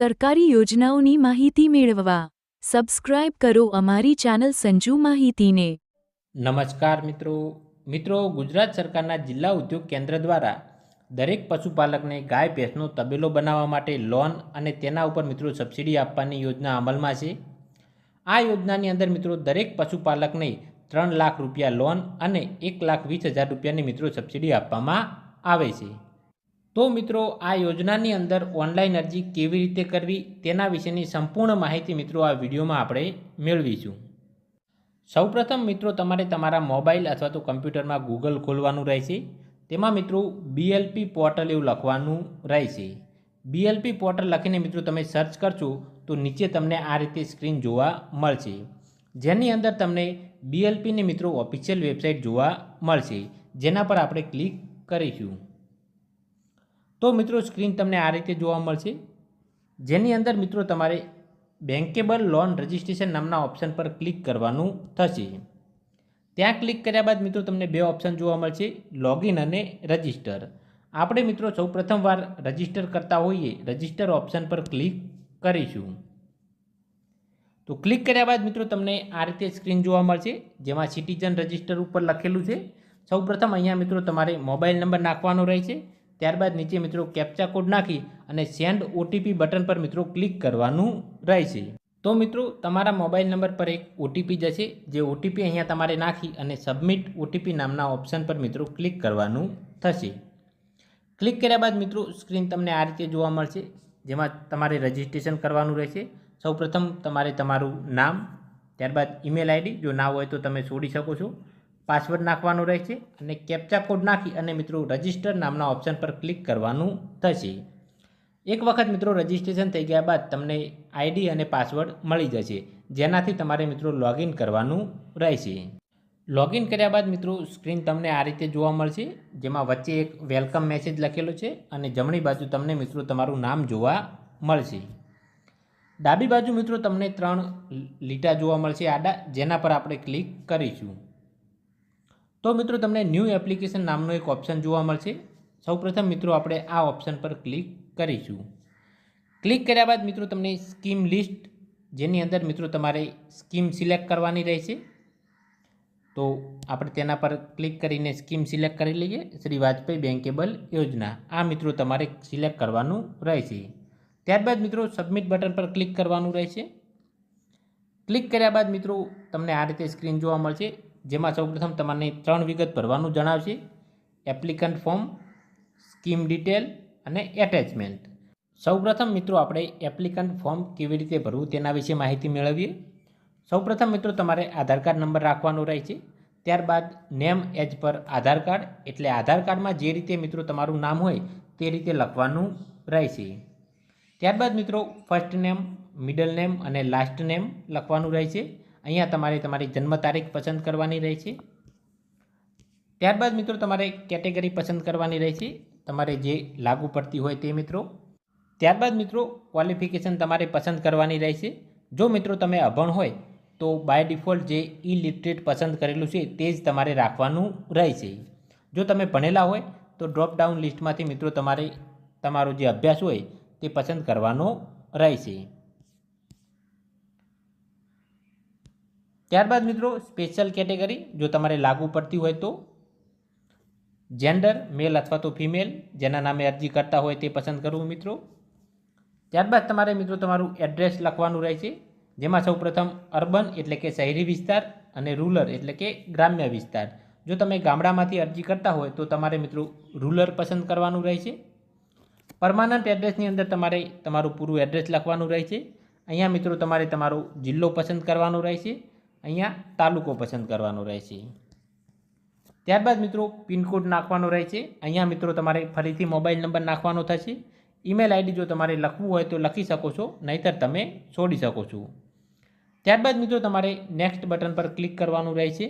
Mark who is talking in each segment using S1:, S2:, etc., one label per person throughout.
S1: સરકારી યોજનાઓની માહિતી મેળવવા. સબસ્ક્રાઇબ કરો અમારી ચેનલ સંજુ માહિતીને.
S2: નમસ્કાર મિત્રો. મિત્રો, ગુજરાત સરકારના જિલ્લા ઉદ્યોગ કેન્દ્ર દ્વારા દરેક પશુપાલકને ગાય ભેંસનો તબેલો બનાવવા માટે લોન અને તેના ઉપર મિત્રો સબસિડી આપવાની યોજના અમલમાં છે. આ યોજનાની અંદર મિત્રો દરેક પશુપાલકને ત્રણ લાખ રૂપિયા લોન અને એક લાખ વીસ હજાર રૂપિયાની મિત્રો સબસિડી આપવામાં આવે છે. તો મિત્રો, આ યોજનાની અંદર ઓનલાઈન અરજી કેવી રીતે કરવી તેના વિશેની સંપૂર્ણ માહિતી મિત્રો આ વિડીયોમાં આપણે મેળવીશું. સૌપ્રથમ મિત્રો, તમારે તમારા મોબાઈલ અથવા તો કમ્પ્યુટરમાં ગૂગલ ખોલવાનું રહેશે. તેમાં મિત્રો બીએલપી પોર્ટલ એવું લખવાનું રહેશે. બીએલપી પોર્ટલ લખીને મિત્રો તમે સર્ચ કરશો તો નીચે તમને આ રીતે સ્ક્રીન જોવા મળશે. જેની અંદર તમને બીએલપીની મિત્રો ઓફિશિયલ વેબસાઇટ જોવા મળશે. જેના પર આપણે ક્લિક કરીશું. તો મિત્રો સ્ક્રીન તમને આ રીતે જોવા મળશે. જેની અંદર મિત્રો તમારે બેન્કેબલ લોન રજિસ્ટ્રેશન નામના ઓપ્શન પર ક્લિક કરવાનું થશે. ત્યાં ક્લિક કર્યા બાદ મિત્રો તમને બે ઓપ્શન જોવા મળશે, લોગિન અને રજિસ્ટર. આપણે મિત્રો સૌ પ્રથમવાર રજિસ્ટર કરતા હોઈએ, રજિસ્ટર ઓપ્શન પર ક્લિક કરીશું. તો ક્લિક કર્યા બાદ મિત્રો તમને આ રીતે સ્ક્રીન જોવા મળશે, જેમાં સિટીઝન રજિસ્ટર ઉપર લખેલું છે. સૌપ્રથમ અહીંયા મિત્રો તમારે મોબાઈલ નંબર નાખવાનો રહેશે. ત્યારબાદ નીચે મિત્રો કેપ્ચા કોડ નાખી અને સેન્ડ ઓટીપી બટન પર મિત્રો ક્લિક કરવાનું રહેશે. તો મિત્રો, તમારા મોબાઈલ નંબર પર એક ઓટીપી જશે, જે ઓટીપી અહીંયા તમારે નાખી અને સબમિટ ઓટીપી નામના ઓપ્શન પર મિત્રો ક્લિક કરવાનું થશે. ક્લિક કર્યા બાદ મિત્રો સ્ક્રીન તમને આ રીતે જોવા મળશે, જેમાં તમારે રજિસ્ટ્રેશન કરવાનું રહેશે. સૌપ્રથમ તમારે તમારું નામ, ત્યારબાદ ઈમેલ આઈડી જો ના હોય તો તમે છોડી શકો છો. પાસવર્ડ નાખવાનો રહેશે અને કેપ્ચા કોડ નાખી અને મિત્રો રજિસ્ટર નામના ઓપ્શન પર ક્લિક કરવાનું થશે. એક વખત મિત્રો રજિસ્ટ્રેશન થઈ ગયા બાદ તમને આઈડી અને પાસવર્ડ મળી જશે. જેનાથી તમારે મિત્રો લોગિન કરવાનું રહેશે. લોગિન કર્યા બાદ મિત્રો સ્ક્રીન તમને આ રીતે જોવા મળશે, જેમાં વચ્ચે એક વેલકમ મેસેજ લખેલો છે અને જમણી બાજુ તમને મિત્રો તમારું નામ જોવા મળશે. ડાબી બાજુ મિત્રો તમને ત્રણ લીટા જોવા મળશે આડા, જેના પર આપણે ક્લિક કરીશું. તો મિત્રો તમને ન્યૂ એપ્લિકેશન નામનો એક ઓપ્શન જોવા મળશે. સૌપ્રથમ મિત્રો આપણે આ ઓપ્શન પર ક્લિક કરીશું. ક્લિક કર્યા બાદ મિત્રો તમને સ્કીમ લિસ્ટ જેની અંદર મિત્રો તમારે સ્કીમ સિલેક્ટ કરવાની રહેશે. તો આપણે તેના પર ક્લિક કરીને સ્કીમ સિલેક્ટ કરી લઈએ. શ્રી વાજપેયી બેન્કેબલ યોજના. આ મિત્રો તમારે સિલેક્ટ કરવાનું રહેશે. ત્યારબાદ મિત્રો સબમિટ બટન પર ક્લિક કરવાનું રહેશે. ક્લિક કર્યા બાદ મિત્રો તમને આ રીતે સ્ક્રીન જોવા મળશે. જેમાં સૌપ્રથમ તમને ત્રણ વિગત ભરવાનું જણાવશે. એપ્લિકન્ટ ફોર્મ સ્કીમ ડિટેલ અને એટેચમેન્ટ સૌપ્રથમ મિત્રો આપણે એપ્લિકન્ટ ફોર્મ કેવી રીતે ભરવું તેના વિશે માહિતી મેળવીએ. સૌપ્રથમ મિત્રો તમારે આધાર કાર્ડ નંબર રાખવાનો રહે છે ત્યારબાદ નેમ એજ પર આધાર કાર્ડ, એટલે આધાર કાર્ડમાં જે રીતે મિત્રો તમારું નામ હોય તે રીતે લખવાનું રહેશે. ત્યારબાદ મિત્રો ફર્સ્ટ નેમ મિડલ નેમ અને લાસ્ટ નેમ લખવાનું રહેશે. અહીંયા તમારે તમારી જન્મ તારીખ પસંદ કરવાની રહેશે ત્યારબાદ મિત્રો તમારે કેટેગરી પસંદ કરવાની રહેશે તમારે જે લાગુ પડતી હોય તે મિત્રો. ત્યારબાદ મિત્રો ક્વોલિફિકેશન તમારે પસંદ કરવાની રહેશે જો મિત્રો તમે અભણ હોય તો બાય ડિફોલ્ટ જે ઈ પસંદ કરેલું છે તે જ તમારે રાખવાનું રહેશે જો તમે ભણેલા હોય તો ડ્રોપડાઉન લિસ્ટમાંથી મિત્રો તમારે તમારો જે અભ્યાસ હોય તે પસંદ કરવાનો રહેશે ત્યારબાદ મિત્રો સ્પેશિયલ કેટેગરી જો તમારે લાગુ પડતી હોય તો જેન્ડર મેલ અથવા તો ફિમેલ જેના નામે અરજી કરતા હોય તે પસંદ કરવું મિત્રો. ત્યારબાદ તમારે મિત્રો તમારું એડ્રેસ લખવાનું રહેશે જેમાં સૌપ્રથમ અર્બન એટલે કે શહેરી વિસ્તાર અને રૂરલ એટલે કે ગ્રામ્ય વિસ્તાર. જો તમે ગામડામાંથી અરજી કરતા હોય તો તમારે મિત્રો રૂરલ પસંદ કરવાનું રહેશે પરમાનન્ટ એડ્રેસની અંદર તમારે તમારું પૂરું એડ્રેસ લખવાનું રહેશે અહીંયા મિત્રો તમારે તમારો જિલ્લો પસંદ કરવાનો રહેશે અહીંયા તાલુકો પસંદ કરવાનો રહેશે. ત્યારબાદ મિત્રો પિનકોડ નાખવાનો રહેશે. અહીંયા મિત્રો તમારે ફરીથી મોબાઈલ નંબર નાખવાનો થશે. ઈમેલ આઈડી જો તમારે લખવું હોય તો લખી શકો છો, નહીતર તમે છોડી શકો છો. ત્યારબાદ મિત્રો તમારે નેક્સ્ટ બટન પર ક્લિક કરવાનું રહેશે.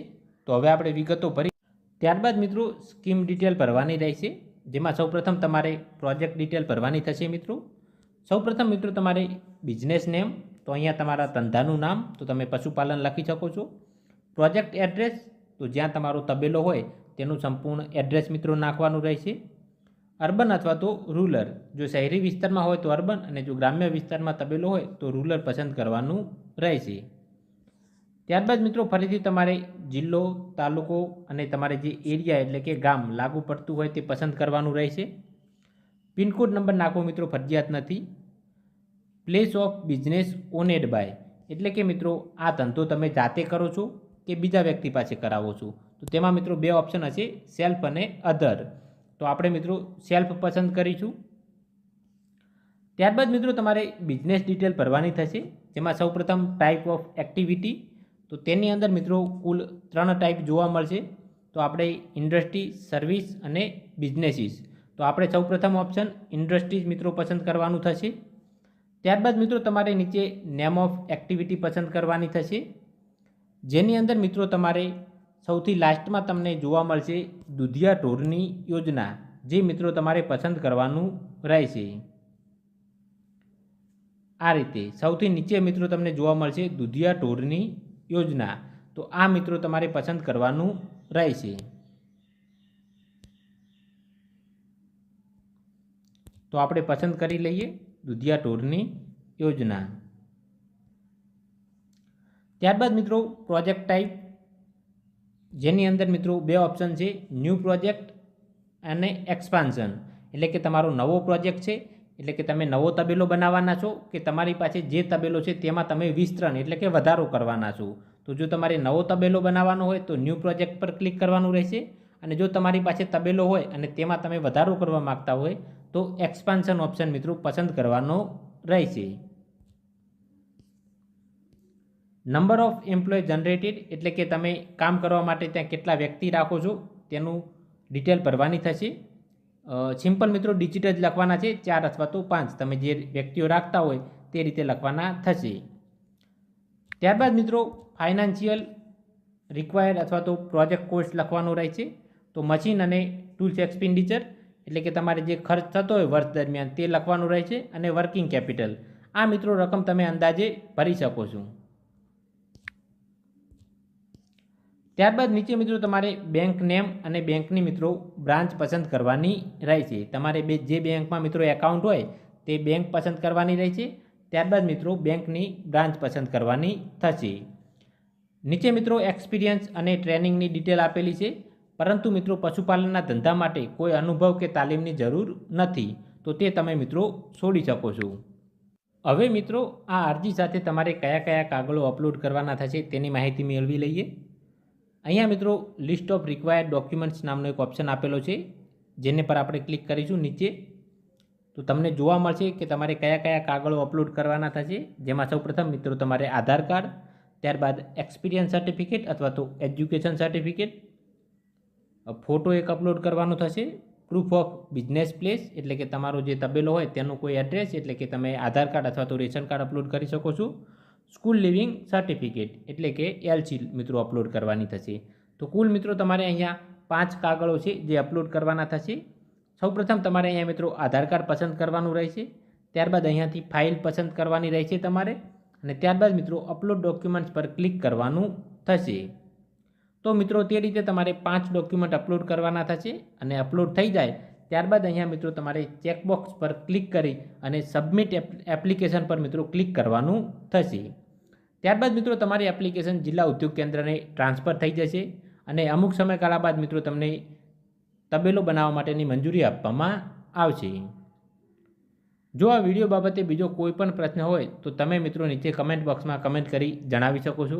S2: તો હવે આપણે વિગતો ભરી ત્યારબાદ મિત્રો સ્કીમ ડિટેલ ભરવાની રહેશે. જેમાં સૌપ્રથમ તમારે પ્રોજેક્ટ ડિટેલ ભરવાની થશે મિત્રો. સૌપ્રથમ મિત્રો તમારે બિઝનેસ નેમ તો અહીંયા તમારા ધંધાનું નામ, તો તમે પશુપાલન લખી શકો છો. પ્રોજેક્ટ એડ્રેસ, તો જ્યાં તમારો તબેલો હોય, તેનું સંપૂર્ણ એડ્રેસ મિત્રો નાખવાનું રહેશે. અર્બન અથવા તો રૂરલ, જો શહેરી વિસ્તારમાં હોય તો અર્બન અને જો ગ્રામ્ય વિસ્તારમાં તબેલો હોય, તો રૂરલ પસંદ કરવાનું રહેશે. ત્યારબાદ મિત્રો, ફરીથી તમારે જિલ્લો, તાલુકો અને તમારે જે એરિયા એટલે કે ગામ લાગુ પડતું હોય તે પસંદ કરવાનું રહેશે. પિનકોડ નંબર નાખવો મિત્રો, ફરજિયાત નથી. Place of business owned by એટલે કે મિત્રો, આ ધંધો તમે જાતે કરો છો કે બીજા વ્યક્તિ પાસે કરાવો છો? તો તેમાં મિત્રો બે ઓપ્શન હશે સેલ્ફ અને અધર તો આપણે મિત્રો સેલ્ફ પસંદ કરીશું. ત્યારબાદ મિત્રો તમારે બિઝનેસ ડિટેલ ભરવાની થશે, જેમાં સૌપ્રથમ ટાઈપ ઓફ એક્ટિવિટી તો તેની અંદર મિત્રો કુલ ત્રણ ટાઈપ જોવા મળશે. તો આપણે ઇન્ડસ્ટ્રી સર્વિસ અને બિઝનેસીસ તો આપણે સૌપ્રથમ ઓપ્શન ઇન્ડસ્ટ્રીઝ મિત્રો પસંદ કરવાનું થશે. ત્યારબાદ મિત્રો તમારે નીચે નેમ ઓફ એક્ટિવિટી પસંદ કરવાની થશે. જેની અંદર મિત્રો તમારે સૌથી લાસ્ટમાં તમને જોવા મળશે દુધિયા ઢોરની યોજના, જે મિત્રો તમારે પસંદ કરવાનું રહેશે. આ રીતે સૌથી નીચે મિત્રો તમને જોવા મળશે દુધિયા ઢોરની યોજના, તો આ મિત્રો તમારે પસંદ કરવાનું રહેશે. તો આપણે પસંદ કરી લઈએ. દૂધિયા ટોરની યોજના. ત્યારબાદ મિત્રો પ્રોજેક્ટ ટાઈપ. જેની અંદર મિત્રો બે ઓપ્શન છે, ન્યૂ પ્રોજેક્ટ અને એક્સપાન્શન. એટલે કે તમારો નવો પ્રોજેક્ટ છે, એટલે કે તમે નવો તબેલો બનાવવાના છો, કે તમારી પાસે જે તબેલો છે તેમાં તમે વિસ્તરણ એટલે કે વધારો કરવાના છો. તો જો તમારે નવો તબેલો બનાવવાનો હોય તો ન્યૂ પ્રોજેક્ટ પર ક્લિક કરવાનું રહેશે. અને જો તમારી પાસે તબેલો હોય અને તેમાં તમે વધારો કરવા માગતા હોય તો એક્સપાન્શન ઓપ્શન મિત્રો પસંદ કરવાનો રહેશે. નંબર ઓફ એમ્પ્લોય જનરેટેડ એટલે કે તમે કામ કરવા માટે ત્યાં કેટલા વ્યક્તિ રાખો છો તેનું ડિટેલ ભરવાની થશે. સિમ્પલ મિત્રો ડિજિટ જ લખવાના છે, ચાર અથવા તો પાંચ. તમે જે વ્યક્તિઓ રાખતા હોય તે રીતે લખવાના થશે. ત્યારબાદ મિત્રો ફાઇનાન્શિયલ રિક્વાયર્ડ અથવા તો પ્રોજેક્ટ કોસ્ટ લખવાનો રહે છે. તો મશીન અને ટૂલ્સ એક્સપેન્ડિચર એટલે કે તમારે જે ખર્ચ થતો હોય વર્ષ દરમિયાન તે લખવાનું રહે છે અને વર્કિંગ કેપિટલ આ મિત્રો રકમ તમે અંદાજે ભરી શકો છો. ત્યારબાદ નીચે મિત્રો તમારે બેંક નેમ અને બેંકની મિત્રો બ્રાન્ચ પસંદ કરવાની રહેશે તમારે બે જે બેંકમાં મિત્રો એકાઉન્ટ હોય તે બેંક પસંદ કરવાની રહેશે ત્યારબાદ મિત્રો બેંકની બ્રાન્ચ પસંદ કરવાની થશે. નીચે મિત્રો એક્સપિરિયન્સ અને ટ્રેનિંગની ડિટેલ આપેલી છે. પરંતુ મિત્રો પશુપાલનના ધંધા માટે કોઈ અનુભવ કે તાલીમની જરૂર નથી, તો તે તમે મિત્રો છોડી શકો છો. હવે મિત્રો, આ અરજી સાથે તમારે કયા કયા કાગળો અપલોડ કરવાના થશે તેની માહિતી મેળવી લઈએ. અહીંયા મિત્રો, લિસ્ટ ઓફ રિક્વાયર્ડ ડોક્યુમેન્ટ્સ નામનો એક ઓપ્શન આપેલો છે, જેને પર આપણે ક્લિક કરીશું નીચે. તો તમને જોવા મળશે કે તમારે કયા કયા કાગળો અપલોડ કરવાના થશે, જેમાં સૌપ્રથમ મિત્રો તમારે આધાર કાર્ડ, ત્યારબાદ એક્સપિરિયન્સ સર્ટિફિકેટ અથવા તો એજ્યુકેશન સર્ટિફિકેટ ફોટો એક અપલોડ કરવાનો થશે. પ્રૂફ ઓફ બિઝનેસ પ્લેસ એટલે કે તમારો જે તબેલો હોય તેનું કોઈ એડ્રેસ એટલે કે તમે આધાર કાર્ડ અથવા તો રેશન કાર્ડ અપલોડ કરી શકો છો. સ્કૂલ લિવિંગ સર્ટિફિકેટ એટલે કે એલસી મિત્રો અપલોડ કરવાની થશે. તો કુલ મિત્રો તમારે અહીંયા પાંચ કાગળો છે જે અપલોડ કરવાના થશે. સૌપ્રથમ તમારે અહીંયા મિત્રો આધાર કાર્ડ પસંદ કરવાનું રહેશે. ત્યારબાદ અહીંયાથી ફાઇલ પસંદ કરવાની રહેશે તમારે. અને ત્યારબાદ મિત્રો અપલોડ ડોક્યુમેન્ટ્સ પર ક્લિક કરવાનું થશે. તો મિત્રો તે રીતે તમારે પાંચ ડોક્યુમેન્ટ અપલોડ કરવાના થશે અને અપલોડ થઈ જાય ત્યારબાદ અહીંયા મિત્રો તમારે ચેકબોક્સ પર ક્લિક કરી અને સબમિટ એપ્લિકેશન પર મિત્રો ક્લિક કરવાનું થશે. ત્યારબાદ મિત્રો તમારી એપ્લિકેશન જિલ્લા ઉદ્યોગ કેન્દ્રને ટ્રાન્સફર થઈ જશે અને અમુક સમયગાળા બાદ મિત્રો તમને તબેલો બનાવવા માટેની મંજૂરી આપવામાં આવશે. જો આ વીડિયો બાબતે બીજો કોઈ પણ પ્રશ્ન હોય તો તમે મિત્રો નીચે કમેન્ટ બોક્સમાં કમેન્ટ કરી જણાવી શકો છો.